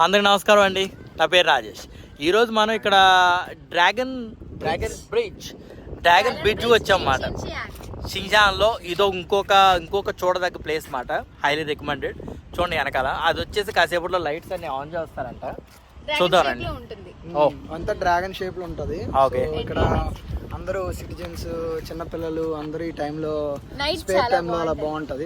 అందరికి నమస్కారం అండి. నా పేరు రాజేష్. ఈరోజు మనం ఇక్కడ dragon dragon bridge dragon bridge వచ్చామన్నమాట. షింజాన్లో ఇదో ఇంకొక ఇంకొక చూడదగ్గ ప్లేస్ మాట హైలీ రికమెండెడ్ చూడండి వెనకాల. అది వచ్చేసి కాసేపట్లో లైట్స్ అన్ని ఆన్ చేస్తారంట. చూద్దామండి ఉంటుంది. ఓ. అంతా డ్రాగన్ షేప్లో ఉంటది. ఇక్కడ అందరూ సిటిజన్స్ చిన్నపిల్లలు అందరూ ఈ టైంలో స్పేర్ చాలా టైంలో అలా బాగుంటది.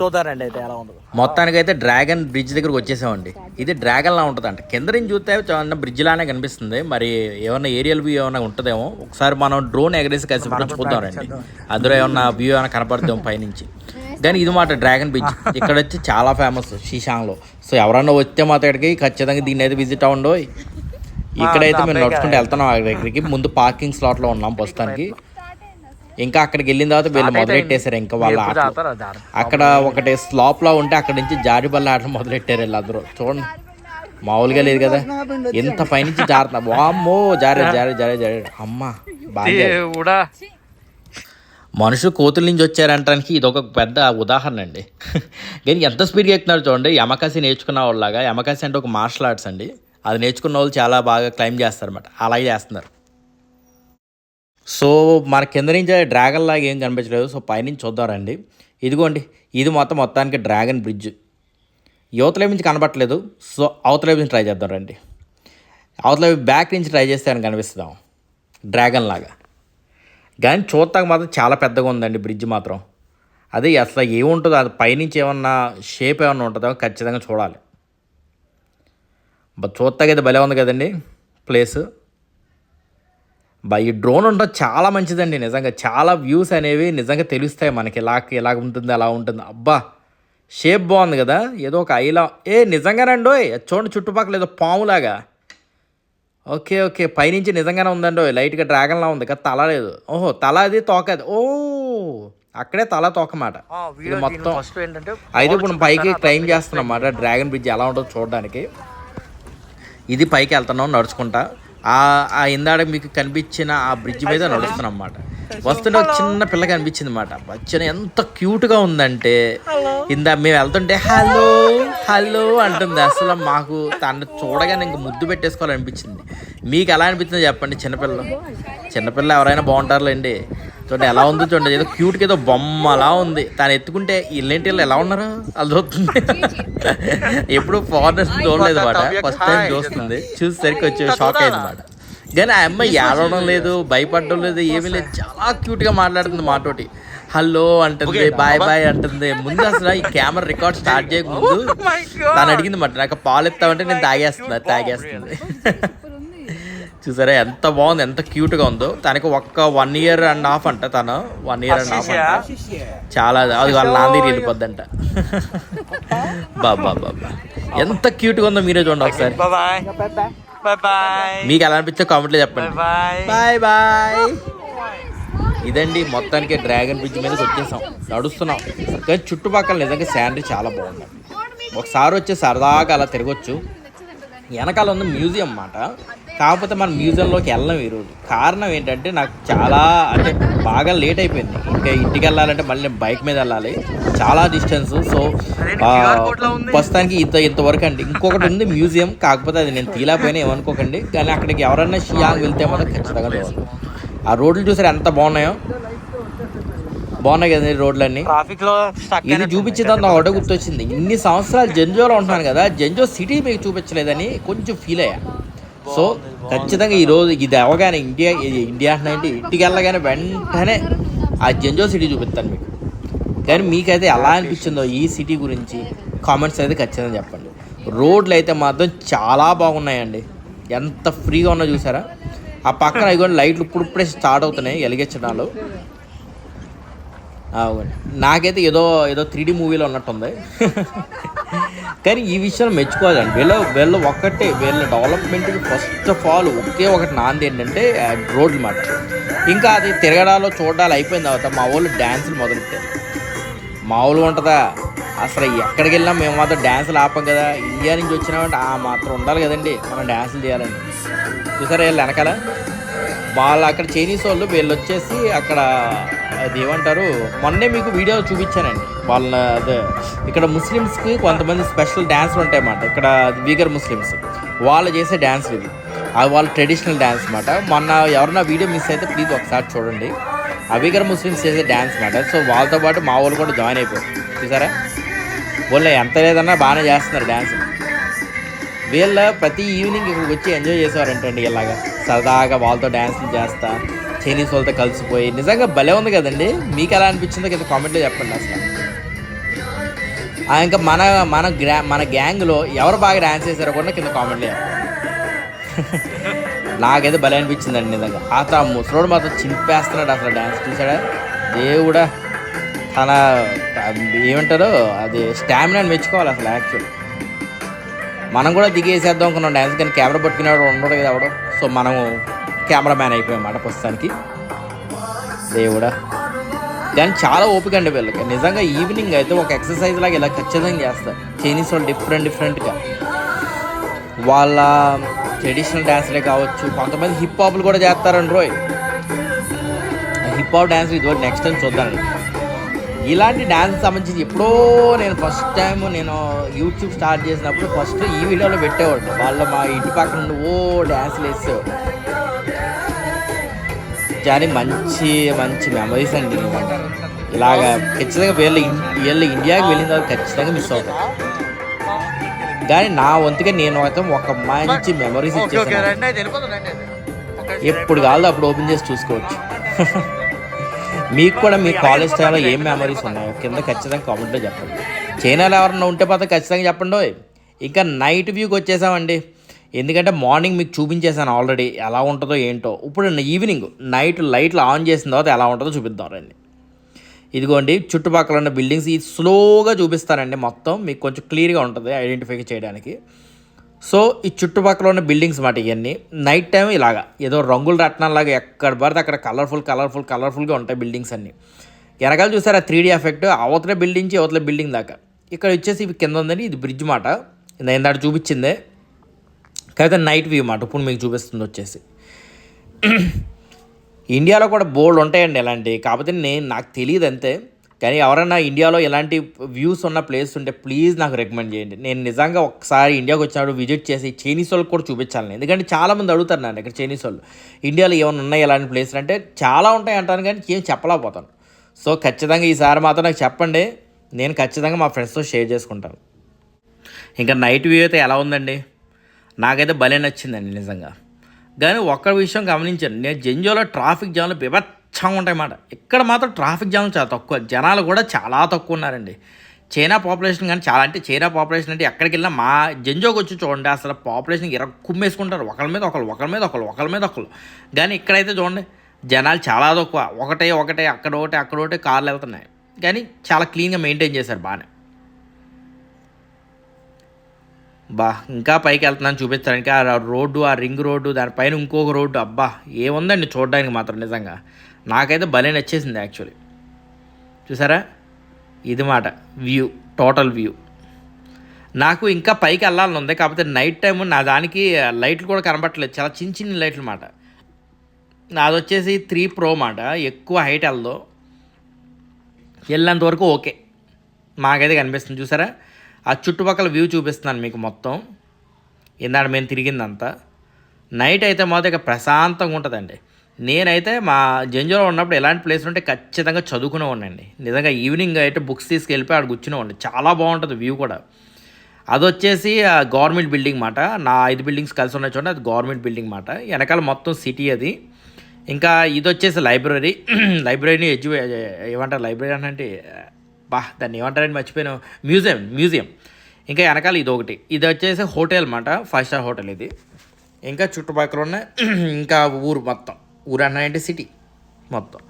చూద్దారండి అయితే ఎలా ఉందో. మొత్తానికి అయితే డ్రాగన్ బ్రిడ్జ్ దగ్గరకు వచ్చేసామండి. ఇది డ్రాగన్ లా ఉంటుంది అంట కింద నుంచి చూస్తే చిన్న బ్రిడ్జ్ లానే కనిపిస్తుంది. మరి ఏమన్నా ఏరియల్ వ్యూ ఏమైనా ఉంటుందేమో. ఒకసారి మనం డ్రోన్ ఎగరేసి కలిసి చూద్దామండి అందులో ఏమన్నా వ్యూ ఏమైనా కనపడుతుందేమో పైనుంచి. కానీ ఇది మాట డ్రాగన్ బ్రిడ్జ్ ఇక్కడ వచ్చి చాలా ఫేమస్ షీషాంగ్లో సో ఎవరన్నా వస్తే మా ఇక్కడికి ఖచ్చితంగా దీన్ని అయితే విజిట్ అవ్వండి ఇక్కడైతే మేము నడుచుకుంటూ వెళ్తున్నాం ఆ దగ్గరికి. ముందు పార్కింగ్ స్లాట్లో ఉన్నాం ప్రస్తుతానికి. ఇంకా అక్కడికి వెళ్ళిన తర్వాత వీళ్ళు మొదలెట్టేశారు ఇంకా వాళ్ళ ఆటలు. అక్కడ ఒకటి స్లాప్లో ఉంటే అక్కడ నుంచి జారి బల్ల ఆటలు మొదలెట్టారు వీళ్ళందరూ. చూడండి. మామూలుగా లేదు కదా. ఎంత పైనుంచి జారుతున్నా. వామ్మో జారే జారే జారే జారే. అమ్మా బాగా మనుషులు కోతుల నుంచి వచ్చారంటానికి ఇది ఒక పెద్ద ఉదాహరణ అండి. కానీ ఎంత స్పీడ్గా ఎక్కుతున్నారు చూడండి. యమకాసి నేర్చుకున్న వాళ్ళలాగా. యమకాసి అంటే ఒక మార్షల్ ఆర్ట్స్ అండి. అది నేర్చుకున్న వాళ్ళు చాలా బాగా క్లైమ్ చేస్తారన్నమాట. అలాగే చేస్తున్నారు. సో మన కింద నుంచి డ్రాగన్ లాగా ఏం కనిపించలేదు. సో పైనుంచి చూద్దారండి ఇదిగోండి ఇది మొత్తం మొత్తానికి డ్రాగన్ బ్రిడ్జ్. యువతలే నుంచి కనబట్టలేదు సో అవతలే నుంచి ట్రై చేద్దాం రండి. అవతల బ్యాక్ నుంచి ట్రై చేస్తే అని కనిపిస్తాం డ్రాగన్ లాగా. కానీ చూడటానికి మాత్రం చాలా పెద్దగా ఉందండి బ్రిడ్జ్ మాత్రం. అదే అసలు ఏముంటుందో అది పైనుంచి ఏమన్నా షేప్ ఏమన్నా ఉంటుందో ఖచ్చితంగా చూడాలి. అయితే భలే ఉంది కదండి ప్లేస్. బా ఈ డ్రోన్ ఉండడం చాలా మంచిదండి నిజంగా. చాలా వ్యూస్ అనేవి నిజంగా తెలుస్తాయి మనకి. ఇలా ఎలా ఉంటుంది అలా ఉంటుంది. అబ్బా షేప్ బాగుంది కదా. ఏదో ఒక ఐలా ఏ నిజంగానండి చూడండి చుట్టుపక్కల ఏదో పాములాగా. Okay okay. పైనుంచి నిజంగానే ఉందండి ఓయ్. లైట్గా డ్రాగన్లా ఉంది కదా. తల లేదు. ఓహో తల అది తోక అది ఓ అక్కడే తల తోక మాట ఇది మొత్తం అయితే ఇప్పుడు పైకి క్లైమ్ చేస్తున్నాం అన్నమాట డ్రాగన్ బ్రిడ్జ్ ఎలా ఉంటుందో చూడడానికి. ఇది పైకి వెళ్తున్నాం నడుచుకుంటా. ఆ ఆ ఇందాడ మీకు కనిపించిన ఆ బ్రిడ్జ్ మీద నడుస్తున్నాం అన్నమాట వస్తుంటే ఒక చిన్న పిల్ల కనిపించింది అనమాట వచ్చిన ఎంత క్యూట్గా ఉందంటే ఇందా మేము వెళ్తుంటే హలో హలో అంటుంది. అసలు మాకు తను చూడగానే ఇంక ముద్దు పెట్టేసుకోవాలనిపించింది. మీకు ఎలా అనిపించిందో చెప్పండి చిన్నపిల్ల. చిన్నపిల్ల ఎవరైనా బాగుంటారులేండి. చూడండి ఎలా ఉందో చూడండి. ఏదో క్యూట్గా ఏదో బొమ్మలా ఉంది. తను ఎత్తుకుంటే ఇల్లేంటి వీళ్ళు ఎలా ఉన్నారో అది చూస్తుంది ఎప్పుడు ఫారినర్స్ చూడలేదు అనమాట ఫస్ట్ టైం చూస్తుంది. చూసేసరికి వచ్చి షాక్ అయింది అనమాట కానీ ఆ అమ్మాయి ఏడవడం లేదు భయపడడం లేదు ఏమీ లేదు. చాలా క్యూట్గా మాట్లాడుతుంది మాతోటి హలో అంటుంది బాయ్ బాయ్ అంటుంది. ముందు అసలు ఈ కెమెరా రికార్డ్ స్టార్ట్ చేయక ముందు తను అడిగింది మాట నాకు పాలు ఇస్తామంటే నేను తాగేస్తున్నా తాగేస్తుంది చూసారా? ఎంత బాగుంది ఎంత క్యూట్గా ఉందో. తనకి ఒక్క వన్ ఇయర్ అండ్ హాఫ్ అంట తను. వన్ ఇయర్ అండ్ హాఫ్ అంట. చాలా అది వాళ్ళ నాన్న వెళ్ళిపోద్దంట బాబా బాబా ఎంత క్యూట్గా ఉందో మీరే చూడండి ఒకసారి. మీకు ఎలా అనిపించో కామెంట్లో చెప్పండి. బాయ్ బాయ్ ఇదండి మొత్తానికి డ్రాగన్ బ్రిడ్జ్ మీదకి వచ్చేసాం. నడుస్తున్నాం. కానీ చుట్టుపక్కల నిజంగా శాండరీ చాలా బాగుంది. ఒకసారి వచ్చి సరదాగా అలా తిరగొచ్చు. వెనకాల ఉంది మ్యూజియం అన్నమాట. కాకపోతే మన మ్యూజియంలోకి వెళ్ళం ఈరోజు కారణం ఏంటంటే నాకు చాలా అంటే బాగా లేట్ అయిపోయింది. ఇంకా ఇంటికి వెళ్ళాలంటే మళ్ళీ నేను బైక్ మీద వెళ్ళాలి. చాలా డిస్టెన్స్ సో ప్రస్తుతానికి ఇంత ఇంతవరకు అండి. ఇంకొకటి ఉంది మ్యూజియం కాకపోతే అది నేను తీలేకపోయినా ఏమనుకోకండి. కానీ అక్కడికి ఎవరైనా షియాంగ్ వెళ్తే మాత్రం ఖచ్చితంగా చూడాలి ఆ రోడ్లు చూసారు ఎంత బాగున్నాయో? బాగున్నాయి కదండి రోడ్లన్నీ. ఇది చూపించేదాన్ని ఒకటే గుర్తొచ్చింది. ఇన్ని సంవత్సరాలు జంజోలో ఉంటున్నాను కదా జంజో సిటీ మీకు చూపించలేదని కొంచెం ఫీల్ అయ్యా. సో ఖచ్చితంగా ఈరోజు ఇది అవగానే ఇండియా ఇండియా అంటే ఇంటికి వెళ్ళగానే వెంటనే ఆ జంజో సిటీ చూపిస్తాను మీకు. కానీ మీకైతే ఎలా అనిపించిందో ఈ సిటీ గురించి కామెంట్స్ అయితే ఖచ్చితంగా చెప్పండి. రోడ్లు అయితే మాత్రం చాలా బాగున్నాయండి. ఎంత ఫ్రీగా ఉన్నా చూసారా? ఆ పక్కన ఇదిగోండి లైట్లు ఇప్పుడిప్పుడే స్టార్ట్ అవుతున్నాయి వెలిగించడాలు నాకైతే ఏదో ఏదో త్రీ డీ మూవీలో ఉన్నట్టుంది. కానీ ఈ విషయం మెచ్చుకోవాలండి. వీళ్ళ వీళ్ళ ఒక్కటే వీళ్ళ డెవలప్మెంట్కి ఫస్ట్ ఆఫ్ ఆల్ ఒకే ఒకటి నాంది ఏంటంటే రోడ్లు మాట. ఇంకా అది తిరగడాలో చూడాలి అయిపోయిన తర్వాత మా వాళ్ళు డ్యాన్సులు మొదలెట్టారు. మామూలుగా ఉంటుందా? అసలు ఎక్కడికి వెళ్ళినా మేము మాత్రం డ్యాన్సులు ఆపం కదా. ఇండియా నుంచి వచ్చినామంటే ఆ మాత్రం ఉండాలి కదండి. మనం డ్యాన్సులు చేయాలండి చూసారా వీళ్ళు వెనకాల? వాళ్ళు అక్కడ చైనీస్ వాళ్ళు వీళ్ళు వచ్చేసి అక్కడ అది ఏమంటారు మొన్నే మీకు వీడియో చూపించానండి. వాళ్ళ అదే ఇక్కడ ముస్లిమ్స్కి కొంతమంది స్పెషల్ డ్యాన్స్లు ఉంటాయన్నమాట. ఇక్కడ వీగర్ ముస్లిమ్స్. వాళ్ళు చేసే డ్యాన్స్లు ఇవి అవి వాళ్ళ ట్రెడిషనల్ డ్యాన్స్ అనమాట మొన్న ఎవరన్నా వీడియో మిస్ అయితే ప్లీజ్ ఒకసారి చూడండి. ఆ వీగర్ ముస్లిమ్స్ చేసే డ్యాన్స్ అనమాట సో వాళ్ళతో పాటు మా వాళ్ళు కూడా జాయిన్ అయిపోయారు. చూసారా? వాళ్ళు ఎంత లేదన్నా బాగానే చేస్తున్నారు డ్యాన్స్ వీళ్ళ ప్రతి ఈవినింగ్ ఇక్కడికి వచ్చి ఎంజాయ్ చేసేవారంటండి ఇలాగా. సరదాగా వాళ్ళతో డ్యాన్స్లు చేస్తా. చైనీస్ వాళ్ళతో కలిసిపోయి. నిజంగా భలే ఉంది కదండి. మీకు ఎలా అనిపించిందో కింద కామెంట్లో చెప్పండి అసలు. ఆ, ఇంకా మన మన గ్రా మన గ్యాంగ్లో ఎవరు బాగా డ్యాన్స్ చేశారో కూడా కింద కామెంట్లో చెప్పండి. నాకైతే భలే అనిపించిందండి నిజంగా. ఆ ముసలోడు మాత్రం చింపేస్తున్నాడు అసలు డ్యాన్స్ చూసాడా దేవుడా. తన ఏమంటారో? అది స్టామినా మెచ్చుకోవాలి అసలు యాక్చువల్ మనం కూడా దిగేసేద్దాం అనుకున్నాం డ్యాన్స్ కానీ కెమెరా పట్టుకునేవాడు ఉండడు కదా ఎవడో. సో మనము కెమెరామ్యాన్ అయిపోయామాట ప్రస్తుతానికి. దేవుడా. దాని చాలా ఓపిక అండి వీళ్ళకి. నిజంగా ఈవినింగ్ అయితే ఒక ఎక్సర్సైజ్ లాగా ఇలా ఖచ్చితంగా చేస్తారు చైనీస్ వాళ్ళు డిఫరెంట్ డిఫరెంట్గా. వాళ్ళ ట్రెడిషనల్ డ్యాన్స్లే కావచ్చు కొంతమంది హిప్ హాప్లు కూడా చేస్తారండి రోయ్. హిప్ హాప్ డ్యాన్స్ ఇదివరకు నెక్స్ట్ టైం చూద్దానండి. ఇలాంటి డ్యాన్స్ సంబంధించి ఎప్పుడో నేను ఫస్ట్ టైం నేను యూట్యూబ్ స్టార్ట్ చేసినప్పుడు ఫస్ట్ ఈ వీడియోలో పెట్టేవాడు వాళ్ళు మా ఇంటి పక్కన నుండి ఓ డ్యాన్స్లు వేసేవాడు. కానీ మంచి మంచి మెమరీస్ అండి ఇలాగా ఖచ్చితంగా వీళ్ళ వీళ్ళ ఇండియాకి వెళ్ళిన తర్వాత ఖచ్చితంగా మిస్ అవుతాం. కానీ నా వంతుగా నేను అయితే ఒక మంచి మెమరీస్ ఇచ్చేసాను ఎప్పుడు కావాలో అప్పుడు ఓపెన్ చేసి చూసుకోవచ్చు. మీకు కూడా మీ కాలేజ్ టైంలో ఏం మెమరీస్ ఉన్నాయో కింద ఖచ్చితంగా కామెంట్లో చెప్పండి. చైనాలో ఎవరన్నా ఉంటే పోతే ఖచ్చితంగా చెప్పండి. ఇంకా నైట్ వ్యూకి వచ్చేసామండి. ఎందుకంటే మార్నింగ్ మీకు చూపించేసాను ఆల్రెడీ ఎలా ఉంటుందో ఏంటో. ఇప్పుడు ఈవినింగ్ నైట్ లైట్లు ఆన్ చేసిన తర్వాత ఎలా ఉంటుందో చూపిద్దాం రండి. ఇదిగోండి చుట్టుపక్కల ఉన్న బిల్డింగ్స్ ఇది స్లోగా చూపిస్తానండి మొత్తం. మీకు కొంచెం క్లియర్గా ఉంటుంది ఐడెంటిఫై చేయడానికి. సో ఈ చుట్టుపక్కల ఉన్న బిల్డింగ్స్ మాట ఇవన్నీ నైట్ టైం ఇలాగా ఏదో రంగుల రత్నాలాగా ఎక్కడ పడితే అక్కడ కలర్ఫుల్ కలర్ఫుల్ కలర్ఫుల్గా ఉంటాయి బిల్డింగ్స్ అన్నీ. వెనకాల చూసారా త్రీ డీ ఎఫెక్ట్? అవతల బిల్డింగ్ అవతల బిల్డింగ్ దాకా. ఇక్కడ వచ్చేసి ఇవి కింద ఉందండి ఇది బ్రిడ్జ్ మాట. నేను ఇందాక చూపించిందే. కాకపోతే నైట్ వ్యూ మాట ఇప్పుడు మీకు చూపిస్తుంది వచ్చేసి. ఇండియాలో కూడా బోల్డ్ ఉంటాయండి ఇలాంటివి కాకపోతే నేను నాకు తెలియదు అంతే. కానీ ఎవరైనా ఇండియాలో ఇలాంటి వ్యూస్ ఉన్న ప్లేస్ ఉంటే ప్లీజ్ నాకు రికమెండ్ చేయండి. నేను నిజంగా ఒకసారి ఇండియాకి వచ్చినప్పుడు విజిట్ చేసి చైనీస్ వాళ్ళకి కూడా చూపించాలని ఎందుకంటే చాలామంది అడుగుతారు నన్ను ఇక్కడ చైనీస్ వాళ్ళు ఇండియాలో ఏమైనా ఉన్నాయి ఇలాంటి ప్లేస్లు? అంటే చాలా ఉంటాయి అంటాను కానీ ఏం చెప్పలేకపోతాను. సో ఖచ్చితంగా ఈసారి మాత్రం నాకు చెప్పండి. నేను ఖచ్చితంగా మా ఫ్రెండ్స్తో షేర్ చేసుకుంటాను. ఇంకా నైట్ వ్యూ అయితే ఎలా ఉందండి? నాకైతే భలే నచ్చిందండి నిజంగా. కానీ ఒక్క విషయం గమనించాను నేను జంజోలో ట్రాఫిక్ జామ్లు బిభత్సంగా ఉంటాయన్నమాట ఇక్కడ మాత్రం ట్రాఫిక్ జామ్లు చాలా తక్కువ జనాలు కూడా చాలా తక్కువ ఉన్నారండి. చైనా పాపులేషన్ కానీ చాలా అంటే చైనా పాపులేషన్ అంటే ఎక్కడికి వెళ్ళినా మా జంజోకి వచ్చి చూడండి అసలు పాపులేషన్ ఇర కుమ్మేసుకుంటారు. ఒకరి మీద ఒకరు ఒకరి మీద ఒకరు ఒకరి మీద ఒకరు కానీ ఇక్కడైతే చూడండి జనాలు చాలా తక్కువ. ఒకటే ఒకటే అక్కడ ఒకటి అక్కడ ఒకటి కార్లు వెళ్తున్నాయి. కానీ చాలా క్లీన్గా మెయింటైన్ చేశారు బాగానే. బా ఇంకా పైకి వెళ్తున్నాను చూపించడానికి. ఆ రోడ్డు ఆ రింగ్ రోడ్డు దానిపైన ఇంకొక రోడ్డు. అబ్బా ఏముందండి చూడడానికి మాత్రం నిజంగా. నాకైతే భలే నచ్చేసింది యాక్చువల్లీ చూసారా? ఇది మాట. వ్యూ టోటల్ వ్యూ నాకు ఇంకా పైకి వెళ్ళాలని ఉంది. కాకపోతే నైట్ టైం నా దానికి లైట్లు కూడా కనబట్టలేదు చాలా చిన్న చిన్న లైట్లు మాట. నాది వచ్చేసి త్రీ ప్రో మాట. ఎక్కువ హైట్ వెళ్ళదు. వెళ్ళేంత వరకు ఓకే మాకైతే కనిపిస్తుంది. చూసారా? ఆ చుట్టుపక్కల వ్యూ చూపిస్తున్నాను మీకు మొత్తం. ఇందాక మేము తిరిగిందంతా. నైట్ అయితే మాత్రం ఇక ప్రశాంతంగా ఉంటుందండి. నేనైతే మా జంజోలో ఉన్నప్పుడు ఎలాంటి ప్లేస్ ఉంటే ఖచ్చితంగా చదువుకునే ఉండండి నిజంగా ఈవినింగ్ అయితే బుక్స్ తీసుకెళ్ళిపోయి ఆడ కూర్చునే ఉండండి చాలా బాగుంటుంది వ్యూ కూడా. అది వచ్చేసి గవర్నమెంట్ బిల్డింగ్ మాట. నా ఐదు బిల్డింగ్స్ కలిసి ఉన్న చూడండి అది గవర్నమెంట్ బిల్డింగ్ మాట. వెనకాల మొత్తం సిటీ అది. ఇంకా ఇది వచ్చేసి లైబ్రరీ లైబ్రరీని ఎడ్యు ఏమంటారు? లైబ్రరీ అంటే బా దాన్ని ఏమంటారని మర్చిపోయాను. Museum museum. ఇంకా వెనకాల ఇది ఒకటి ఇది వచ్చేసి హోటల్ అనమాట ఫైవ్ స్టార్ హోటల్ ఇది. ఇంకా చుట్టుపక్కల ఉన్న ఇంకా ఊరు మొత్తం. ఊరు అన్నాయంటే సిటీ. మొత్తం.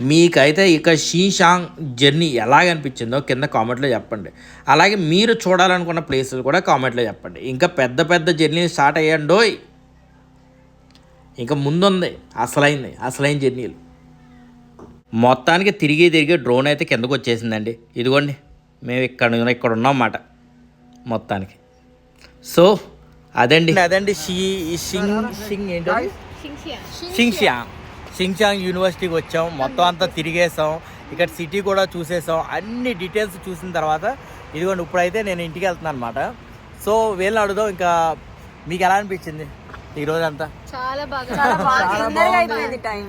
మీకైతే ఇక షీషాంగ్ జర్నీ ఎలాగనిపించిందో కింద కామెంట్లో చెప్పండి. అలాగే మీరు చూడాలనుకున్న ప్లేసులు కూడా కామెంట్లో చెప్పండి. ఇంకా పెద్ద పెద్ద జర్నీ స్టార్ట్ అయ్యండోయ్. ఇంకా ముందుంది. అసలైంది. అసలైన జర్నీలు. మొత్తానికి తిరిగి తిరిగి డ్రోన్ అయితే కిందకు వచ్చేసిందండి. ఇదిగోండి మేము ఇక్కడ ఇక్కడ ఉన్నాం అన్నమాట మొత్తానికి. సో అదండి. అదండి షీ షింగ్ షింగ్ ఏంటో షింగ్షియాంగ్ షింగ్షియాంగ్ యూనివర్సిటీకి వచ్చాం. మొత్తం అంతా తిరిగేసాం ఇక్కడ సిటీ కూడా చూసేసాం అన్ని డీటెయిల్స్ చూసిన తర్వాత ఇదిగోండి ఇప్పుడైతే నేను ఇంటికి వెళ్తున్నాను అనమాట సో వీళ్ళని అడుగుదాం ఇంకా మీకు ఎలా అనిపించింది? ఈ రోజు అంతా చాలా బాగా అయిపోయింది టైం.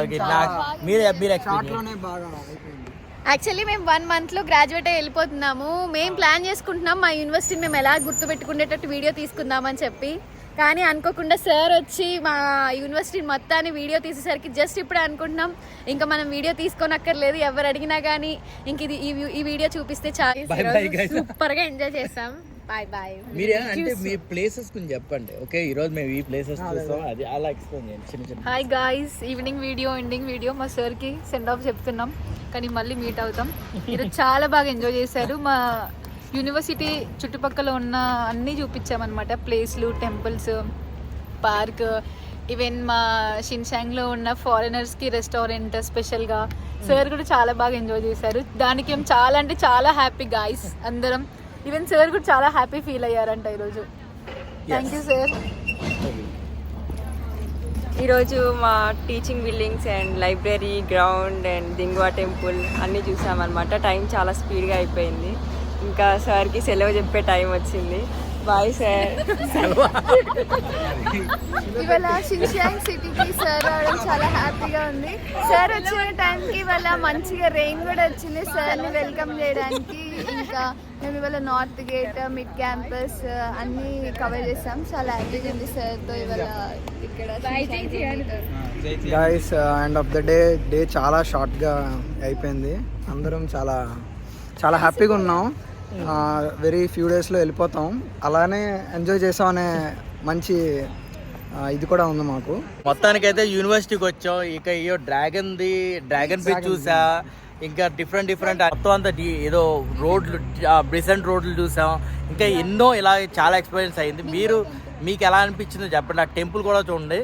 ఓకే నాకు మీరు మీరు ఎక్స్పీరియన్స్లోనే బాగా అయిపోయింది. యాక్చువల్లీ మేము వన్ మంత్లో గ్రాడ్యుయేట్ అయి వెళ్ళిపోతున్నాము. మేము ప్లాన్ చేసుకుంటున్నాం మా యూనివర్సిటీని మేము ఎలా గుర్తుపెట్టుకునేటట్టు వీడియో తీసుకుందామని చెప్పి. కానీ అనుకోకుండా సార్ వచ్చి మా యూనివర్సిటీ మొత్తాన్ని వీడియో తీసేసరికి జస్ట్ ఇప్పుడు అనుకుంటున్నాం. ఇంకా మనం వీడియో తీసుకోనక్కర్లేదు. ఎవరు అడిగినా కానీ ఇంక ఇది ఈ వీడియో చూపిస్తే చాలా. సూపర్గా ఎంజాయ్ చేస్తాం బాయ్ బాయ్ మీరు అంటే మీ ప్లేసెస్ గురించి చెప్పండి. ఓకే ఈ రోజు మేము ఈ ప్లేసెస్ చూస్తాం. అది. అలా ఎక్స్ప్లెయిన్ చేయండి. చిన్న చిన్న. Hi guys evening video ending video మా సార్కి సెండ్ ఆఫ్ చెప్తున్నాం. కానీ మళ్ళీ మీట్ అవుతాం. ఈరోజు చాలా బాగా ఎంజాయ్ చేశారు. మా యూనివర్సిటీ చుట్టుపక్కల ఉన్న అన్నీ చూపించామన్నమాట. ప్లేస్లు టెంపుల్స్ పార్క్ ఈవెన్ మా షిన్షాంగ్లో ఉన్న ఫారినర్స్కి రెస్టారెంట్ స్పెషల్గా సార్ కూడా చాలా బాగా ఎంజాయ్ చేశారు. దానికి చాలా అంటే చాలా హ్యాపీ గాయస్ అందరం. ఈవెన్ సార్ కూడా చాలా హ్యాపీ ఫీల్ అయ్యారంట ఈరోజు. థ్యాంక్ యూ సార్ ఈరోజు మా teaching buildings and library ground and దింగువా temple అన్నీ చూసామన్నమాట. టైం చాలా స్పీడ్గా అయిపోయింది. ఇంకా సార్కి సెలవు చెప్పే టైం వచ్చింది. బాయ్ సార్ ఇవాళ షిన్షియాంగ్ సిటీకి సార్ రావడం చాలా హ్యాపీగా ఉంది. సార్ వచ్చిన టైంకి ఇవాళ మంచిగా రెయిన్ కూడా వచ్చింది. సార్ని వెల్కమ్ చేయడానికి ఇంకా మేము ఇవాళ నార్త్ గేట్ మిడ్ క్యాంపస్ అన్నీ కవర్ చేసాం. చాలా హ్యాపీగా ఉంది సార్తో ఇవాళ ఇక్కడ guys end of the day day చాలా షార్ట్గా అయిపోయింది. అందరం చాలా చాలా హ్యాపీగా ఉన్నాం. వెరీ ఫ్యూ డేస్లో వెళ్ళిపోతాం. అలానే ఎంజాయ్ చేసాం అనే మంచి ఇది కూడా ఉంది మాకు. మొత్తానికైతే యూనివర్సిటీకి వచ్చాం. ఇక ఇయో డ్రాగన్ ది డ్రాగన్ ఫిష్ చూసా. ఇంకా డిఫరెంట్ డిఫరెంట్ మొత్తం అంతా ఏదో రోడ్లు బ్రిసెంట్ రోడ్లు చూసాం. ఇంకా ఎన్నో ఇలా చాలా ఎక్స్పీరియన్స్ అయింది. మీరు మీకు ఎలా అనిపించిందో చెప్పండి. ఆ టెంపుల్ కూడా చూడండి.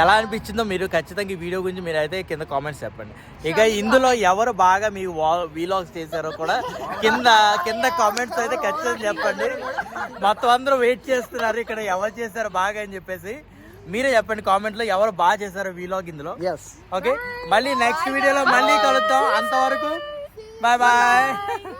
ఎలా అనిపించిందో మీరు ఖచ్చితంగా ఈ వీడియో గురించి మీరు అయితే కింద కామెంట్స్ చెప్పండి. ఇక ఇందులో ఎవరు బాగా మీ వీలాగ్స్ చేశారో కూడా కింద కింద కామెంట్స్ అయితే ఖచ్చితంగా చెప్పండి. మొత్తం అందరూ వెయిట్ చేస్తున్నారు. ఇక్కడ ఎవరు చేశారో బాగా అని చెప్పేసి. మీరే చెప్పండి కామెంట్లో ఎవరు బాగా చేశారో వీలాగ్ ఇందులో. ఎస్ ఓకే మళ్ళీ నెక్స్ట్ వీడియోలో మళ్ళీ కలుద్దాం. అంతవరకు బాయ్ బాయ్